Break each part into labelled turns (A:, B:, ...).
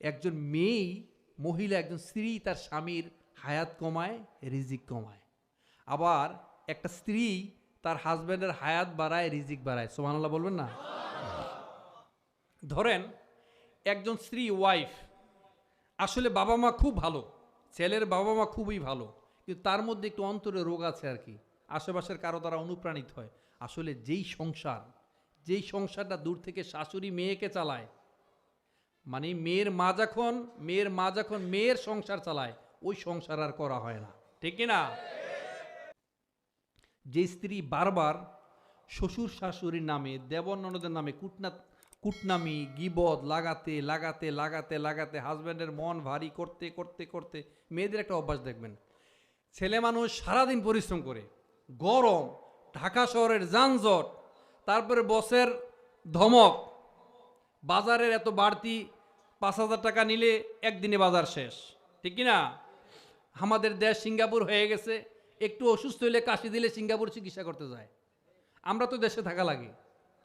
A: একজন মেয়েই মহিলা, একজন স্ত্রী তার স্বামীর হায়াত কমায়, রিজিক কমায়। আবার একটা স্ত্রী তার হাজব্যান্ডের হায়াত বাড়ায়, রিজিক বাড়ায়। সোমানাল্লাহ বলবেন না? ধরেন একজন স্ত্রী ওয়াইফ আসলে বাবা মা খুব ভালো, ছেলের বাবা মা খুবই ভালো, কিন্তু তার মধ্যে একটু অন্তরে রোগ আছে আর কি। আশেপাশের কারও দ্বারা অনুপ্রাণিত হয়। আসলে যেই সংসার, যেই সংসারটা দূর থেকে শাশুড়ি মেয়েকে চালায় মানে মেয়ের মা যখন, মেয়ের মা যখন মেয়ের সংসার চালায়, ওই সংসার আর করা হয় না। ঠিক না যে স্ত্রী বারবার শ্বশুর শাশুড়ির নামে দেবর নামে কুটনা, কুটনামি, গিবদ, লাগাতে লাগাতে লাগাতে লাগাতে হাজব্যান্ডের মন ভারী করতে করতে করতে মেয়েদের একটা অভ্যাস দেখবেন। ছেলে মানুষ সারাদিন পরিশ্রম করে, গরম, ঢাকা শহরের যানজট, তারপরে বসের ধমক বাজারের এত বাড়তি পাঁচ হাজার টাকা নিলে একদিনে বাজার শেষ। ঠিক কি না আমাদের দেশ সিঙ্গাপুর হয়ে গেছে, একটু অসুস্থ হলে কাশি দিলে সিঙ্গাপুর চিকিৎসা করতে যায়। আমরা তো দেশে থাকা লাগে।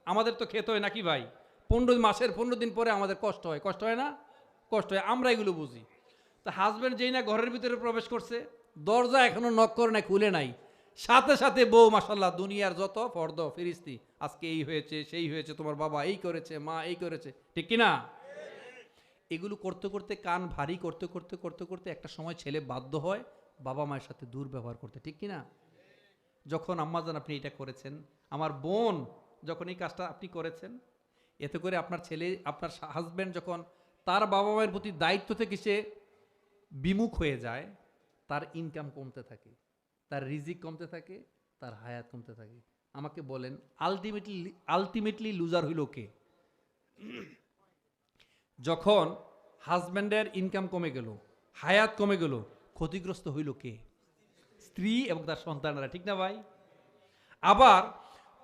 A: আমাদের তো খেতে হয় নাকি ভাই? পনেরো মাসের পনেরো দিন পরে আমাদের কষ্ট হয়। কষ্ট হয় না? কষ্ট হয়। আমরা এগুলো বুঝি। তা হাজব্যান্ড যেই না ঘরের ভিতরে প্রবেশ করছে, দরজা এখনও নক করে নাই, খুলে নাই। সাথে সাথে বউ মাসাল্লাহ দুনিয়ার যত ফর্দ, ফিরিস্তি, আজকে এই হয়েছে, সেই হয়েছে, তোমার বাবা এই করেছে, মা এই করেছে, ঠিক কি না এগুলো করতে করতে কান ভারী, করতে করতে করতে করতে একটা সময় ছেলে বাধ্য হয় বাবা মায়ের সাথে দুর্ব্যবহার করতে, ঠিক কি না যখন আম্মাজান আপনি এটা করেছেন, আমার বোন যখন এই কাজটা আপনি করেছেন, এতে করে আপনার ছেলে, আপনার হাজব্যান্ড যখন তার বাবা মায়ের প্রতি দায়িত্ব থেকে সে বিমুখ হয়ে যায়, তার ইনকাম কমতে থাকে। তার রিজিক কমতে থাকে, তার হায়াত কমতে থাকে। আমাকে বলেন আলটিমেটলি আলটিমেটলি লুজার হইল কে? যখন হাজব্যান্ডের ইনকাম কমে গেল, হায়াত কমে গেল, ক্ষতিগ্রস্ত হইল কে? স্ত্রী এবং তার সন্তানরা, ঠিক না ভাই? আবার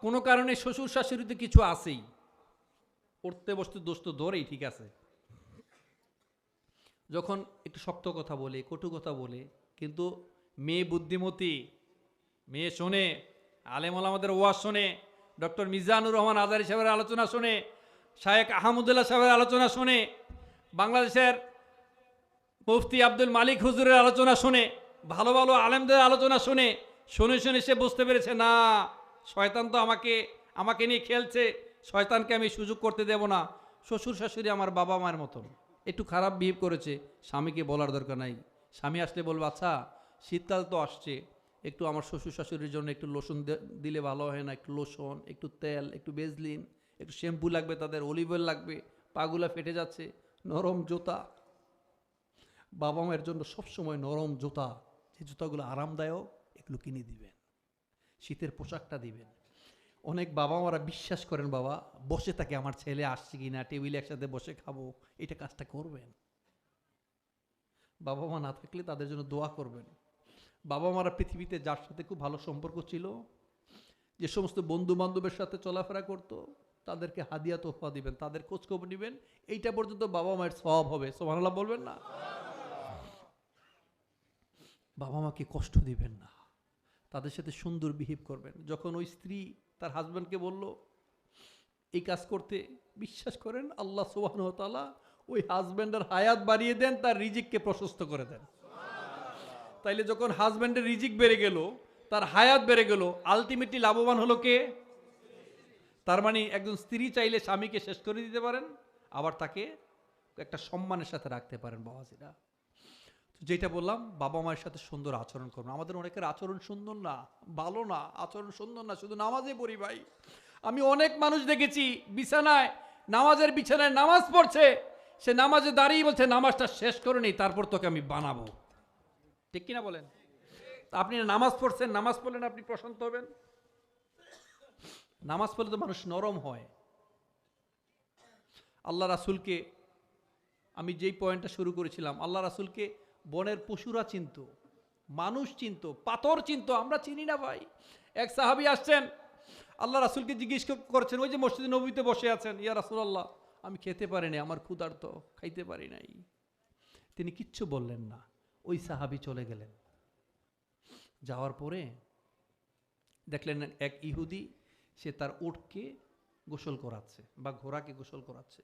A: কোনো কারণে শ্বশুর শাশুড়িতে কিছু আছেই, পড়তে বসতে দোষ তো ধরেই, ঠিক আছে? যখন একটু শক্ত কথা বলে, কটু কথা বলে, কিন্তু মেয়ে বুদ্ধিমতী মেয়ে শোনে, আলেমল আমাদের ওয়াজ শোনে, ডক্টর মিজানুর রহমান আজারি সাহেবের আলোচনা শোনে শায়েক আহমদুল্লাহ সাহেবের আলোচনা শোনে, বাংলাদেশের মুফতি আব্দুল মালিক হুজুরের আলোচনা শোনে, ভালো ভালো আলেমদের আলোচনা শুনে শুনে শুনে সে বুঝতে পেরেছে, না, শয়তান তো আমাকে আমাকে নিয়ে খেলছে, শয়তানকে আমি সুযোগ করতে দেব না, শ্বশুর শাশুড়ি আমার বাবা মায়ের মতন। একটু খারাপ বিহেভ করেছে, স্বামীকে বলার দরকার নাই। স্বামী আসলে বলব আচ্ছা শীতকাল তো আসছে, একটু আমার শ্বশুর শাশুড়ির জন্য একটু লোশন দিলে ভালো হয় না, একটু লোশন একটু তেল, একটু বেজলিন একটু শ্যাম্পু লাগবে তাদের অলিভ অয়েল লাগবে, পাগুলা ফেটে যাচ্ছে, নরম জুতা। বাবা মায়ের জন্য সবসময় নরম জুতা, যে জুতাগুলো আরামদায়ক, এগুলো কিনে দিবেন, শীতের পোশাকটা দিবেন। অনেক বাবা মারা বিশ্বাস করেন, বাবা, বসে থাকে, আমার ছেলে আসছে কি না টেবিলে একসাথে বসে খাব, এটা কাজটা করবেন। বাবা মা না থাকলে তাদের জন্য দোয়া করবেন। বাবা মারা পৃথিবীতে যার সাথে খুব ভালো সম্পর্ক ছিল, যে সমস্ত বন্ধু বান্ধবের সাথে চলাফেরা করতো, তাদেরকে হাদিয়া তোফা দিবেন, তাদের খোঁজখবর নেবেন, এইটা পর্যন্ত বাবা মায়ের সব হবে সোমানাল্লাহ বলবেন না? বাবা মাকে কষ্ট দিবেন না, তাদের সাথে সুন্দর বিহেভ করবেন। যখন ওই স্ত্রী তার হাজব্যান্ডকে বলল, এই কাজ করতে বিশ্বাস করেন, আল্লাহ সুবাহতালা ওই হাজব্যান্ডের হায়াত বাড়িয়ে দেন, তার রিজিককে প্রশস্ত করে দেন। তাইলে যখন হাজব্যান্ডের রিজিক বেড়ে গেল, তার হায়াত বেড়ে গেল আলটিমেটলি লাভবান হলো কে? তার মানে একজন স্ত্রী চাইলে স্বামীকে শেষ করে দিতে পারেন, আবার তাকে একটা সম্মানের সাথে রাখতে পারেন বাবাজিরা। যেটা বললাম, বাবা মায়ের সাথে সুন্দর আচরণ করবেন আমাদের অনেকের আচরণ সুন্দর না, ভালো না, আচরণ সুন্দর না, শুধু নামাজে পড়ি ভাই। আমি অনেক মানুষ দেখেছি বিছানায় নামাজের বিছানায় নামাজ পড়ছে, সে নামাজে দাঁড়িয়ে বলছে, নামাজটা শেষ করে নেই, তারপর তোকে আমি বানাবো। ঠিক কিনা বলেন? আপনি নামাজ পড়ছেন, নামাজ পড়লেন আপনি প্রশান্ত হবেন? নামাজ পড়লে তো মানুষ নরম হয়। আল্লাহ রাসুলকে, আমি যেই পয়েন্টটা শুরু করেছিলাম, আল্লাহ রাসুলকে বনের পশুরা চিনত, মানুষ চিনত, পাথর চিনত, আমরা চিনি না ভাই। এক সাহাবি আসছেন, আল্লাহ রাসুলকে জিজ্ঞেস করছেন, ওই যে মসজিদে নবীতে বসে আছেন, ইয়া রাসুল আল্লাহ আমি খেতে পারিনি আমার ক্ষুধার্ত, খাইতে পারি নাই। তিনি কিচ্ছু বললেন না। ওই সাহাবি চলে গেলেন। যাওয়ার পরে দেখলেন এক ইহুদি, সে তার উটকে গোসল করাচ্ছে বা ঘোড়াকে গোসল করাচ্ছে।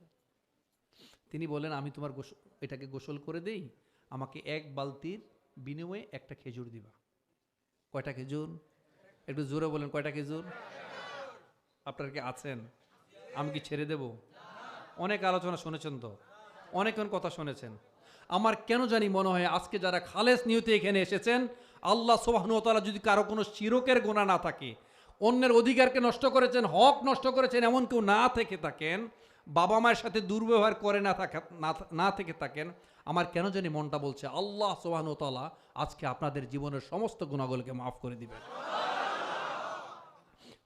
A: তিনি বলেন আমি তোমার গোসল এটাকে গোসল করে দেই, আমাকে এক বালতির বিনিময়ে একটা খেজুর দিবা। কয়টা খেজুর? একটু জোরে বলেন, কয়টা খেজুর? আপনার কি আছেন? আমি কি ছেড়ে দেব? অনেক আলোচনা শুনেছেন তো? অনেক অনেক কথা শুনেছেন। আমার কেন জানি মনে হয় আজকে যারা খালেস নিয়তে এখানে এসেছেন, আল্লাহ সোবাহনতালা যদি কারও কোনো শিরকের গোনা না থাকে, অন্যের অধিকারকে নষ্ট করেছেন, হক নষ্ট করেছেন, এমন কেউ না থেকে থাকেন, বাবা মায়ের সাথে দুর্ব্যবহার করে না থাকা, না থেকে থাকেন, আমার কেন জানি মনটা বলছে, আল্লাহ সোবাহনতালা আজকে আপনাদের জীবনের সমস্ত গুণাগুলোকে মাফ করে দিবেন।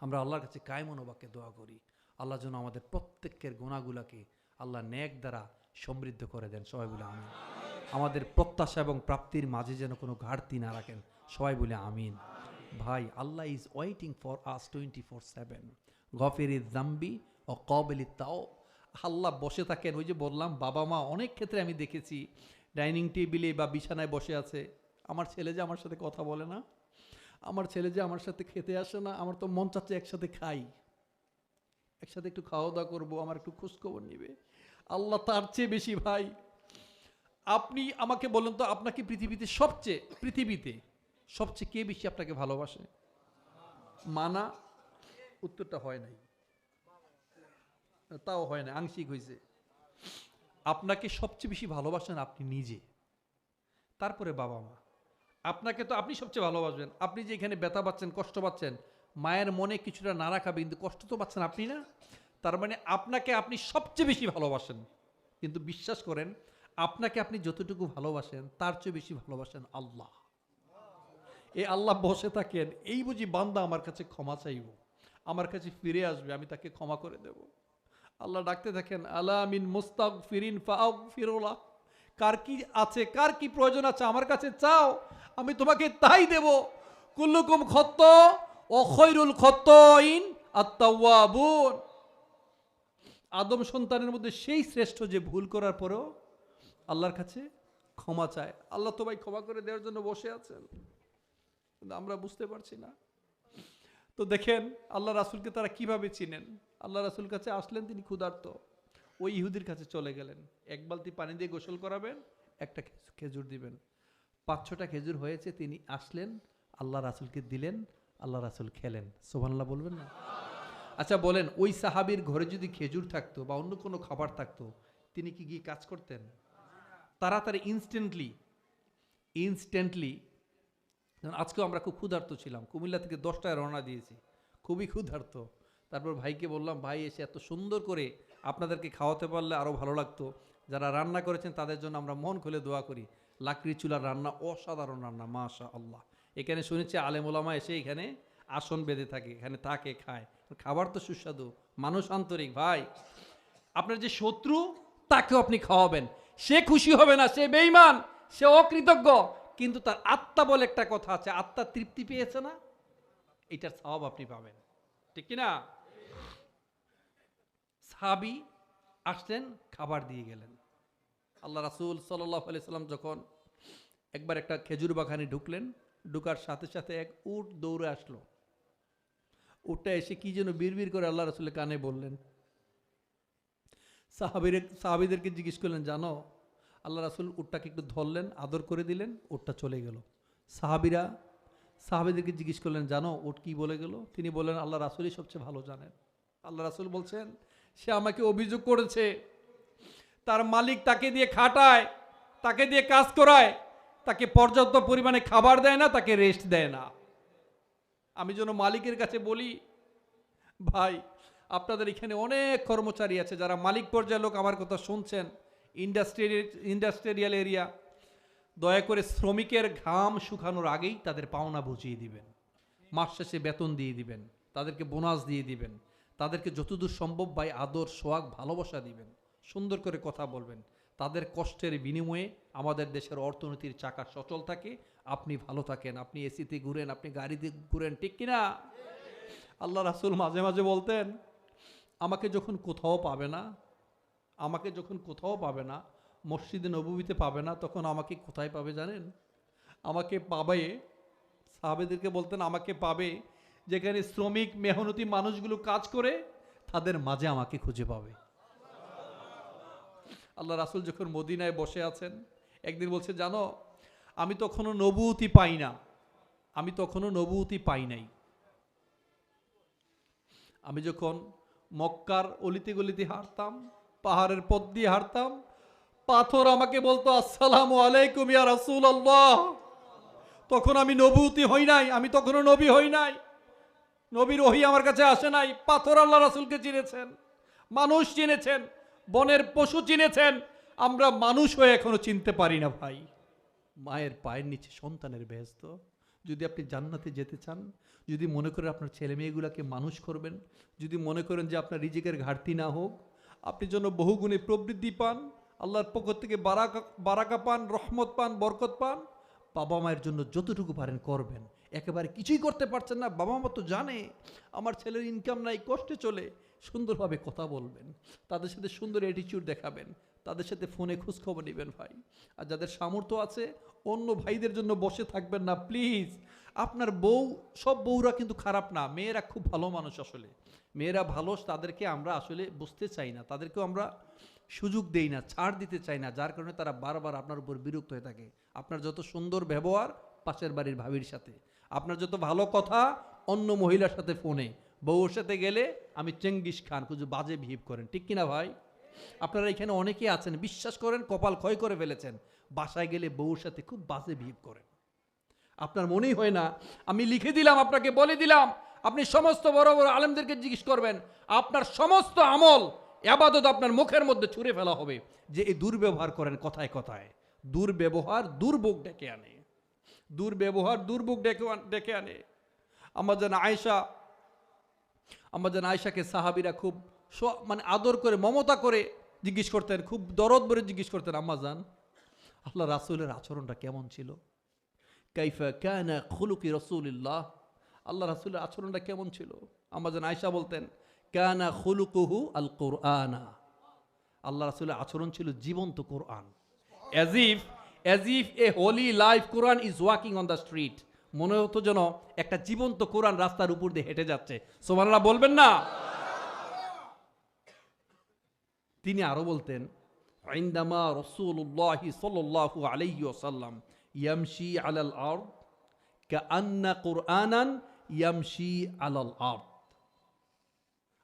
A: আমরা আল্লাহর কাছে কায় মনোবাক্যে দোয়া করি। আল্লাহ যেন আমাদের প্রত্যেকের গুণাগুলাকে আল্লাহ ন্যাক দ্বারা সমৃদ্ধ করে দেন, সবাই বলে আমিন। আমাদের প্রত্যাশা এবং প্রাপ্তির মাঝে যেন কোনো ঘাটতি না রাখেন, সবাই বলে আমিন। ভাই, Allah is waiting for us twenty four seven গফের জাম্বি ও কবেলি তাও। আল্লাহ বসে থাকেন, ওই যে বললাম, বাবা মা অনেক ক্ষেত্রে আমি দেখেছি, ডাইনিং টেবিলে বা বিছানায় বসে আছে। আমার ছেলে যে আমার সাথে কথা বলে না, আমার ছেলে যে আমার সাথে খেতে আসে না, আমার তো মন চাচ্ছে একসাথে খাই। একসাথে একটু খাওয়া দাওয়া করব, আমার একটু খোঁজখবর নিবে। আল্লাহ তার চেয়ে বেশি ভাই। আপনি আমাকে বলেন তো আপনাকে পৃথিবীতে সবচেয়ে পৃথিবীতে সবচেয়ে কে বেশি আপনাকে ভালোবাসে? মানা? উত্তরটা হয় নাই। তাও হয় না আংশিক হয়েছে আপনাকে সবচেয়ে বেশি ভালোবাসেন আপনি নিজে। তারপরে বাবা মা। আপনাকে তো আপনি সবচেয়ে ভালোবাসবেন। আপনি যে এখানে ব্যথা পাচ্ছেন, কষ্ট পাচ্ছেন, মায়ের মনে কিছুটা না রাখাবে কিন্তু কষ্ট তো পাচ্ছেন আপনি না? তার মানে আপনাকে আপনি সবচেয়ে বেশি ভালোবাসেন। কিন্তু বিশ্বাস করেন, আপনাকে আপনি যতটুকু ভালোবাসেন, তার চেয়ে বেশি ভালোবাসেন আল্লাহ। এ আল্লাহ বসে থাকেন, এই বুঝি বান্দা আমার কাছে ক্ষমা চাইব। আমার কাছে ফিরে আসবে, আমি তাকে ক্ষমা করে দেব। আল্লাহ ডাকতে থাকেন আমিন মুস্তাক ফিরিন ফিরোলা কার কি আছে, কার কি প্রয়োজন আছে আমার কাছে চাও, আমি তোমাকে তাই দেব। কুল্লুকুম খত্ত ও খৈরুল খত্তইন আত্মাওয়াবুন আদম সন্তানের মধ্যে সেই শ্রেষ্ঠ যে ভুল করার পরেও আল্লাহর কাছে ক্ষমা চায়। আল্লাহ তো ভাই ক্ষমা করে দেওয়ার জন্য বসে আছেন। কিন্তু আমরা বুঝতে পারছি না। তো দেখেন, আল্লাহ রাসুলকে তারা কীভাবে চিনেন? আল্লাহ রাসুল কাছে আসলেন, তিনি ক্ষুধার্ত। ওই ইহুদির কাছে চলে গেলেন। এক বালতি পানি দিয়ে গোসল করাবেন, একটা খেজুর দিবেন। পাঁচ ছটা খেজুর হয়েছে, তিনি আসলেন, আল্লাহ রাসুলকে দিলেন, আল্লাহ রাসুল খেলেন। সোভান্লাহ বলবেন না? আচ্ছা বলেন, ওই সাহাবির ঘরে যদি খেজুর থাকতো বা অন্য কোনো খাবার থাকতো, তিনি কি গিয়ে কাজ করতেন? তাড়াতাড়ি ইনস্ট্যান্টলি ইনস্ট্যান্টলি আজকেও আমরা খুব ক্ষুধার্ত ছিলাম, কুমিল্লা থেকে দশটায় রওনা দিয়েছি, খুবই ক্ষুধার্ত। তারপর ভাইকে বললাম, ভাই, এসে এত সুন্দর করে আপনাদেরকে খাওয়াতে পারলে আরও ভালো লাগতো। যারা রান্না করেছেন, তাদের জন্য আমরা মন খুলে দোয়া করি। লাকড়ি চুলার রান্না অসাধারণ রান্না মাশা আল্লাহ এখানে শুনেছি আলেম ওলামা এসে এখানে আসন বেঁধে থাকে, এখানে থাকে খায়। খাবার তো সুস্বাদু, মানুষ আন্তরিক, ভাই। আপনার যে শত্রু, তাকেও আপনি খাওয়াবেন। সে খুশি হবে না, সে বেইমান সে অকৃতজ্ঞ, কিন্তু তার আত্মা বলে একটা কথা আছে, আত্মা তৃপ্তি পেয়েছে না, এটার স্বভাব আপনি পাবেন। ঠিক কি না সাহাবি আসলেন, খাবার দিয়ে গেলেন। আল্লাহ রাসুল সাল্লাম যখন একবার একটা খেজুর বাগানে ঢুকলেন, ঢুকার সাথে সাথে এক উট দৌড়ে আসলো। উটটা এসে কি যেন বিড়বিড় করে আল্লাহ রাসূলের কানে বললেন। সাহাবির, সাহাবিদেরকে জিজ্ঞেস করলেন, জানো, আল্লাহ রাসুল উটটাকে একটু ধরলেন, আদর করে দিলেন, উটটা চলে গেল। সাহাবিরা, সাহাবিদেরকে জিজ্ঞেস করলেন, জানো, উট কি বলে গেল? তিনি বললেন, আল্লাহ রাসুলই সবচেয়ে ভালো জানেন। আল্লাহ রাসুল বলছেন, সে আমাকে অভিযোগ করেছে, তার মালিক তাকে দিয়ে খাটায়, তাকে দিয়ে কাজ করায়, তাকে পর্যাপ্ত পরিমাণে খাবার দেয় না, তাকে রেস্ট দেয় না। আমি যেন মালিকের কাছে বলি, ভাই, আপনাদের এখানে অনেক কর্মচারী আছে যারা মালিক পর্যায়ের লোক আমার কথা শুনছেন ইন্ডাস্ট্রিয়াল ইন্ডাস্ট্রিয়াল এরিয়া দয়া করে শ্রমিকের ঘাম শুকানোর আগেই তাদের পাওনা বুঝিয়ে দিবেন। মাস শেষে বেতন দিয়ে দিবেন, তাদেরকে বোনাস দিয়ে দিবেন, তাদেরকে যতদূর সম্ভব ভাই আদর সোয়াগ ভালোবাসা দিবেন। সুন্দর করে কথা বলবেন। তাদের কষ্টের বিনিময়ে আমাদের দেশের অর্থনীতির চাকা সচল থাকে। আপনি ভালো থাকেন, আপনি এসিতে ঘুরেন, আপনি গাড়িতে ঘুরেন, ঠিক কিনা? আল্লাহ রাসুল মাঝে মাঝে বলতেন, আমাকে যখন কোথাও পাবে না, আমাকে যখন কোথাও পাবে না, মসজিদে নবীতে পাবে না, তখন আমাকে কোথায় পাবে জানেন? আমাকে পাবে, সাহাবেদেরকে বলতেন, আমাকে পাবে যেখানে শ্রমিক, মেহনতি মানুষগুলো কাজ করে, তাদের মাঝে আমাকে খুঁজে পাবে। আল্লাহ রাসুল যখন মদিনায় বসে আছেন, একদিন বলছে, জানো, আমি তখনও নবুতি পাই না। আমি তখনও নবুতি পাই নাই। আমি যখন মক্কার অলিতে গলিতে হাঁটতাম, পাহাড়ের পথ দিয়ে হাঁটতাম, পাথর আমাকে বলতো, আসসালামু আলাইকুম ইয়া রাসূল আল্লাহ তখন আমি নবুতি হই নাই, আমি তখনও নবী হই নাই। নবীর ওহি আমার কাছে আসে নাই। পাথর আল্লাহ রাসূলকে চিনেছেন, মানুষ চিনেছেন। বনের পশু চিনেছেন, আমরা মানুষ হয়ে এখনও চিনতে পারি না ভাই। মায়ের পায়ের নিচে সন্তানের ব্যস্ত। যদি আপনি জান্নাতে যেতে চান, যদি মনে করেন আপনার ছেলে মেয়েগুলোকে মানুষ করবেন, যদি মনে করেন যে আপনার রিজিকের ঘাটতি না হোক, আপনি যেন বহুগুণে প্রবৃদ্ধি পান, আল্লাহর পক্ষ থেকে বারাকা বারাকা পান, রহমত পান, বরকত পান, বাবা মায়ের জন্য যতটুকু পারেন করবেন। একেবারে কিছুই করতে পারছেন না। বাবা মা তো জানে, আমার ছেলের ইনকাম নাই, কষ্টে চলে। সুন্দরভাবে কথা বলবেন, তাদের সাথে সুন্দর অ্যাটিটিউড দেখাবেন, তাদের সাথে ফোনে খোঁজখবর নেবেন ভাই। আর যাদের সামর্থ্য আছে, অন্য ভাইদের জন্য বসে থাকবেন না প্লিজ আপনার বউ, সব বউরা কিন্তু খারাপ না, মেয়েরা খুব ভালো মানুষ আসলে। মেয়েরা ভালো, তাদেরকে আমরা আসলে বুঝতে চাই না, তাদেরকেও আমরা সুযোগ দেই না, ছাড় দিতে চাই না, যার কারণে তারা বারবার আপনার উপর বিরক্ত হয়ে থাকে। আপনার যত সুন্দর ব্যবহার, পাশের বাড়ির ভাবির সাথে। আপনার যত ভালো কথা, অন্য মহিলার সাথে ফোনে। বউর সাথে গেলে আমি চেঙ্গিস খান কিছু বাজে বিহেভ করেন। ঠিক কিনা ভাই? আপনারা এখানে অনেকেই আছেন, বিশ্বাস করেন, কপাল ক্ষয় করে ফেলেছেন। বাসায় গেলে বউর সাথে খুব বাজে বিহেভ করেন। আপনার মনেই হয় না, আমি লিখে দিলাম, আপনাকে বলে দিলাম, আপনি সমস্ত বড় বড় আলেমদেরকে জিজ্ঞেস করবেন, আপনার সমস্ত আমল, আবাদত আপনার মুখের মধ্যে ছুঁড়ে ফেলা হবে যে এই দুর্ব্যবহার করেন কথায় কথায়। দুর্ব্যবহার দুর্ভোগ ডেকে আনে। দুর্ব্যবহার, দুর্ভোগ ডেকে ডেকে আনে। আমার যেন আয়সা আমার যেন আয়সাকে সাহাবিরা খুব মানে আদর করে, মমতা করে জিজ্ঞেস করতেন, খুব দরদ ভরে জিজ্ঞেস করতেন, আম্মা যান আল্লাহ রাসুলের আচরণটা কেমন ছিল? কাইফা কানা খুলুকি রসুলিল্লাহ। আল্লাহ রাসুলের আচরণটা কেমন ছিল? আমাজন আয়সা বলতেন, কানা খুলুকুহু আল কোরআনা। আল্লাহ রাসুলের আচরণ ছিল জীবন্ত Quran. As if as if a holy life Quran is walking on the street মনে হতো যেন একটা জীবন্ত কোরআন রাস্তার উপর দিয়ে হেঁটে যাচ্ছে। সোমানরা বলবেন না? তিনি আরও বলতেন আইন্দামা রসুল্লাহি সাল্লাহ আলাইহি ইয়ামশি আলাল আর্দ কা আন্না কোরআনান ইয়ামশি আলাল আর্দ।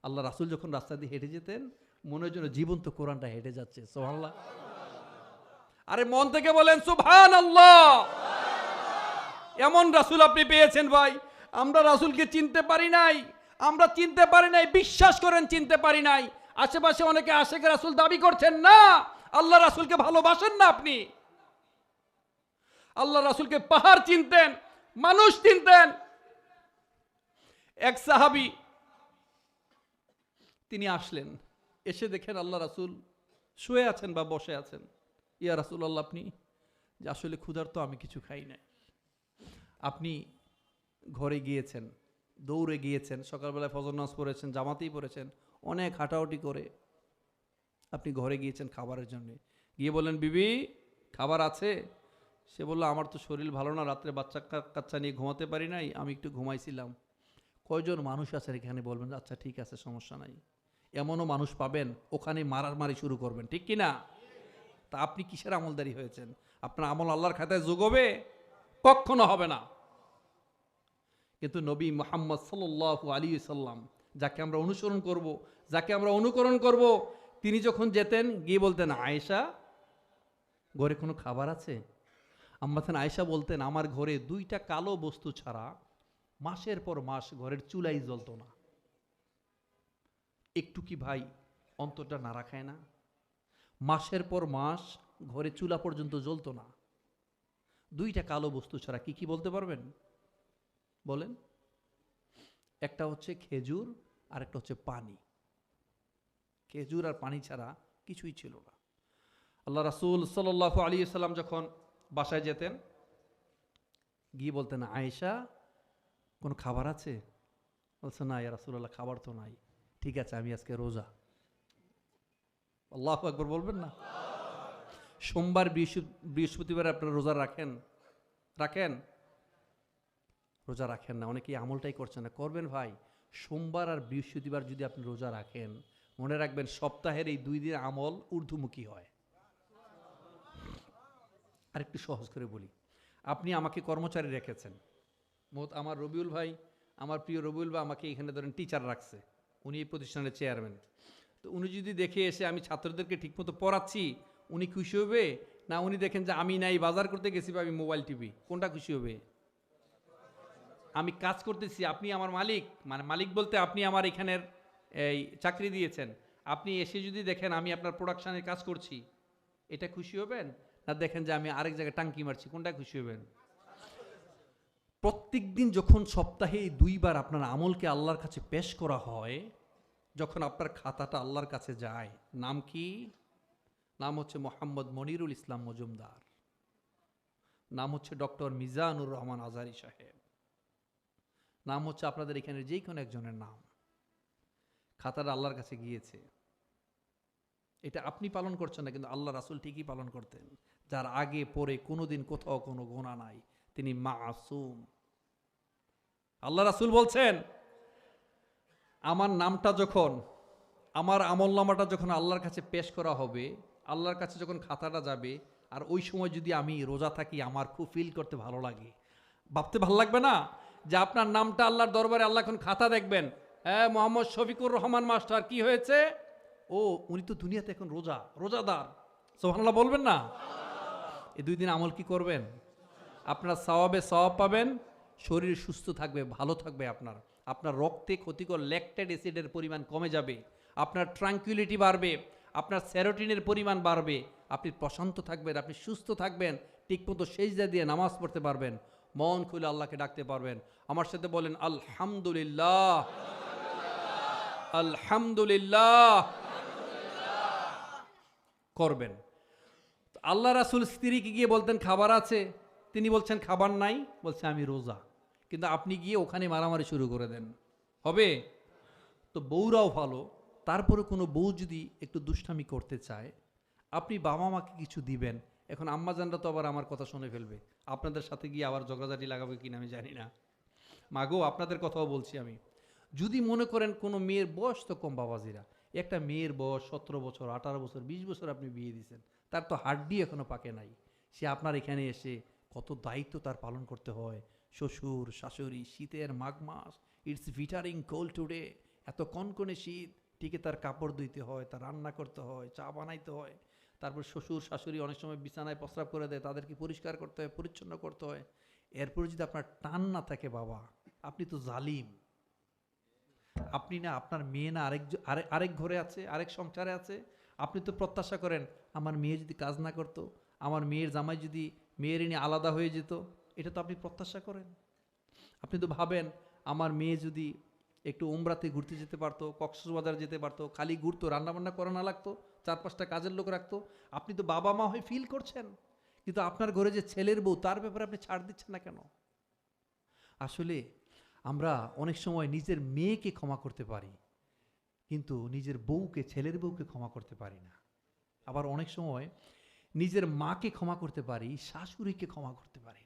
A: আল্লাহ রাসুল যখন রাস্তা দিয়ে হেঁটে যেতেন, মনে হয় যেন জীবন্ত কোরআনটা হেঁটে যাচ্ছে। সোহাল্লাহ আরে মন থেকে বলেন, সুবহানাল্লাহ। এমন রাসূল আপনি পেয়েছেন ভাই, আমরা রাসূলকে চিনতে পারি নাই, আমরা চিনতে পারি নাই, বিশ্বাস করেন চিনতে পারি নাই। আশেপাশে অনেকে আশেখ রাসূল দাবি করছেন না, আল্লাহ রাসূলকে ভালোবাসেন না আপনি। আল্লাহ রাসূলকে পাহাড় চিনতেন, মানুষ চিনতেন। এক সাহাবী, তিনি আসলেন, এসে দেখেন আল্লাহ রাসূল শুয়ে আছেন বা বসে আছেন। ইয়া রাসূল আল্লাহ আপনি যে আসলে ক্ষুধার্ত, আমি কিছু খাই নাই। আপনি ঘরে গিয়েছেন, দৌড়ে গিয়েছেন, সকালবেলায় ফজর নামাজ পড়েছেন, জামাতেই পড়েছেন, অনেক হাঁটাহাঁটি করে আপনি ঘরে গিয়েছেন খাবারের জন্য। গিয়ে বললেন, বিবি, খাবার আছে? সে বলল, আমার তো শরীর ভালো না, রাত্রে বাচ্চা কাচ্চা নিয়ে ঘুমাতে পারি নাই, আমি একটু ঘুমাইছিলাম। কয়জন মানুষ আছেন এখানে, বলবেন আচ্ছা ঠিক আছে, সমস্যা নাই। এমনও মানুষ পাবেন, ওখানে মারামারি শুরু করবেন, ঠিক কি না তা আপনি কিসের আমলদারি হয়েছেন? আপনার আমল আল্লাহর খাতায় যোগবে কখনো হবে না। কিন্তু নবী মোহাম্মদ সাল্লাহ আলী সাল্লাম যাকে আমরা অনুসরণ করব, যাকে আমরা অনুকরণ করব, তিনি যখন যেতেন, গিয়ে বলতেন, আয়েশা, ঘরে কোনো খাবার আছে? আম্মাথান আয়েশা বলতেন, আমার ঘরে দুইটা কালো বস্তু ছাড়া মাসের পর মাস ঘরের চুলাই জ্বলতো না। একটু কি ভাই অন্তরটা না রাখায় না? মাসের পর মাস ঘরে চুলা পর্যন্ত জ্বলতো না। দুইটা কালো বস্তু ছাড়া কি কি বলতে পারবেন? বলেন। একটা হচ্ছে খেজুর আর একটা হচ্ছে পানি। খেজুর আর পানি ছাড়া কিছুই ছিল না। আল্লাহ রাসুল সাল্লাহ আলী সাল্লাম যখন বাসায় যেতেন, গিয়ে বলতেন, আয়েশা, কোনো খাবার আছে? বলছে, না, ইয়া রাসূলুল্লাহ, খাবার তো নাই। ঠিক আছে, আমি আজকে রোজা। আল্লাহ একবার বলবেন না? সোমবার বৃহস্পতিবার আপনারা রোজা রাখেন? রাখেন? রোজা রাখেন না অনেকেই আমলটাই করছেন না। করবেন ভাই, সোমবার আর বৃহস্পতিবার যদি আপনি রোজা রাখেন, মনে রাখবেন সপ্তাহের এই দুই দিন আমল ঊর্ধ্বমুখী হয়। আরেকটু সহজ করে বলি, আপনি আমাকে কর্মচারী রেখেছেন। মোট আমার রবিউল ভাই, আমার প্রিয় রবিউল ভাই আমাকে এখানে ধরেন টিচার রাখছে। উনি এই প্রতিষ্ঠানের চেয়ারম্যান তো উনি যদি দেখে এসে আমি ছাত্রদেরকে ঠিকমতো পড়াচ্ছি, উনি খুশি হবে? না উনি দেখেন যে আমি নাই, বাজার করতে গেছি বা আমি মোবাইল টিভি, কোনটা খুশি হবে? আমি কাজ করতেছি, আপনি আমার মালিক মানে মালিক বলতে আপনি আমার এখানের এই চাকরি দিয়েছেন। আপনি এসে যদি দেখেন আমি আপনার প্রোডাকশানের কাজ করছি, এটা খুশি হবেন? না দেখেন যে আমি আরেক জায়গায় টাঙ্কি মারছি, কোনটা খুশি হবেন? প্রত্যেক দিন যখন সপ্তাহে দুইবার আপনার আমলকে আল্লাহর কাছে পেশ করা হয় যখন আপনার খাতাটা আল্লাহর কাছে যায়, নাম কি? নাম হচ্ছে মোহাম্মদ মনিরুল ইসলাম মজুমদার। নাম হচ্ছে ডক্টর মিজানুর রহমান আজারি সাহেব। নাম হচ্ছে আপনাদের এখানে যেই কোনো একজনের নাম। খাতাটা আল্লাহর কাছে গিয়েছে। এটা আপনি পালন করছেন না, কিন্তু আল্লাহ রাসুল ঠিকই পালন করতেন। যার আগে, পরে, কোনোদিন কোথাও কোনো গোনা নাই। তিনি মাসুম। আল্লাহ রাসুল বলছেন আমার নামটা যখন, আমার আমল নামাটা যখন আল্লাহর কাছে পেশ করা হবে, আল্লাহর কাছে যখন খাতাটা যাবে, আর ওই সময় যদি আমি রোজা থাকি, আমার খুব ফিল করতে ভালো লাগে। ভাবতে ভালো লাগবে না? যে আপনার নামটা আল্লাহর দরবারে আল্লাহ এখন খাতা দেখবেন। হ্যাঁ মোহাম্মদ শফিকুর রহমান মাস্টার, কি হয়েছে? ও, উনি তো দুনিয়াতে এখন রোজা, রোজাদার। সোহানাল্লাহ বলবেন না? এই দুই দিন আমল কি করবেন? আপনার সওয়াবে সওয়াব পাবেন, শরীর সুস্থ থাকবে, ভালো থাকবে আপনার। আপনার রক্তে ক্ষতিকর ল্যাকটেড অ্যাসিডের পরিমাণ কমে যাবে, আপনার ট্রাঙ্কুইলিটি বাড়বে, আপনার সেরোটিনের পরিমাণ বাড়বে, আপনি প্রশান্ত থাকবেন, আপনি সুস্থ থাকবেন, ঠিকমতো সেজদা দিয়ে নামাজ পড়তে পারবেন, মন খুলে আল্লাহকে ডাকতে পারবেন। আমার সাথে বলেন, আলহামদুলিল্লাহ। আলহামদুলিল্লাহ। করবেন। আল্লাহ রাসুল স্ত্রীকে গিয়ে বলতেন, খাবার আছে? তিনি বলছেন, খাবার নাই। বলছে, আমি রোজা। কিন্তু আপনি গিয়ে ওখানে মারামারি শুরু করে দেন। হবে? তো বউরাও ভালো। তারপরে কোনো বউ যদি একটু দুষ্টামি করতে চায়, আপনি বাবা মাকে কিছু দিবেন। এখন আম্মাজানরা তো আবার আমার কথা শুনে ফেলবে। আপনাদের সাথে গিয়ে আবার ঝগড়াঝাটি লাগাবে কিনা আমি জানি না। মাগো, আপনাদের কথাও বলছি আমি। যদি মনে করেন কোনো মেয়ের বয়স তো কম বাবাজিরা। একটা মেয়ের বয়স সতেরো বছর, আঠারো বছর, বিশ বছর আপনি বিয়ে দিয়েছেন তার তো হাড্ডি এখনও পাকে নাই। সে আপনার এখানে এসে কত দায়িত্ব তার পালন করতে হয়। শ্বশুর, শাশুড়ি, শীতের মাঘ মাস ইটস ভিটারিং কোল্ড টুডে এত কনকনে শীত টিকে তার কাপড় ধুইতে হয়, তার রান্না করতে হয়, চা বানাইতে হয়। তারপর শ্বশুর, শাশুড়ি অনেক সময় বিছানায় প্রস্রাব করে দেয়, তাদেরকে পরিষ্কার করতে হয়, পরিচ্ছন্ন করতে হয়। এরপরে যদি আপনার টান না থাকে বাবা, আপনি তো জালিম। আপনি না, আপনার মেয়ে না আরেক আরেক ঘরে আছে, আরেক সংসারে আছে, আপনি তো প্রত্যাশা করেন, আমার মেয়ে যদি কাজ না করতো, আমার মেয়ের জামাই যদি মেয়ের নিয়ে আলাদা হয়ে যেত এটা তো আপনি প্রত্যাশা করেন। আপনি তো ভাবেন, আমার মেয়ে যদি একটু উমরাতে ঘুরতে যেতে পারতো, কক্সবাজার যেতে পারতো, খালি ঘুরতো, রান্নাবান্না করা না লাগতো চার পাঁচটা কাজের লোক রাখতো, আপনি তো বাবা মা হয়ে ফিল করছেন। কিন্তু আপনার ঘরে যে ছেলের বউ, তার ব্যাপারে আপনি ছাড় দিচ্ছেন না কেন? আসলে আমরা অনেক সময় নিজের মেয়েকে ক্ষমা করতে পারি, কিন্তু নিজের বউকে, ছেলের বউকে ক্ষমা করতে পারি না। আবার অনেক সময় নিজের মাকে ক্ষমা করতে পারি, শাশুড়িকে ক্ষমা করতে পারি।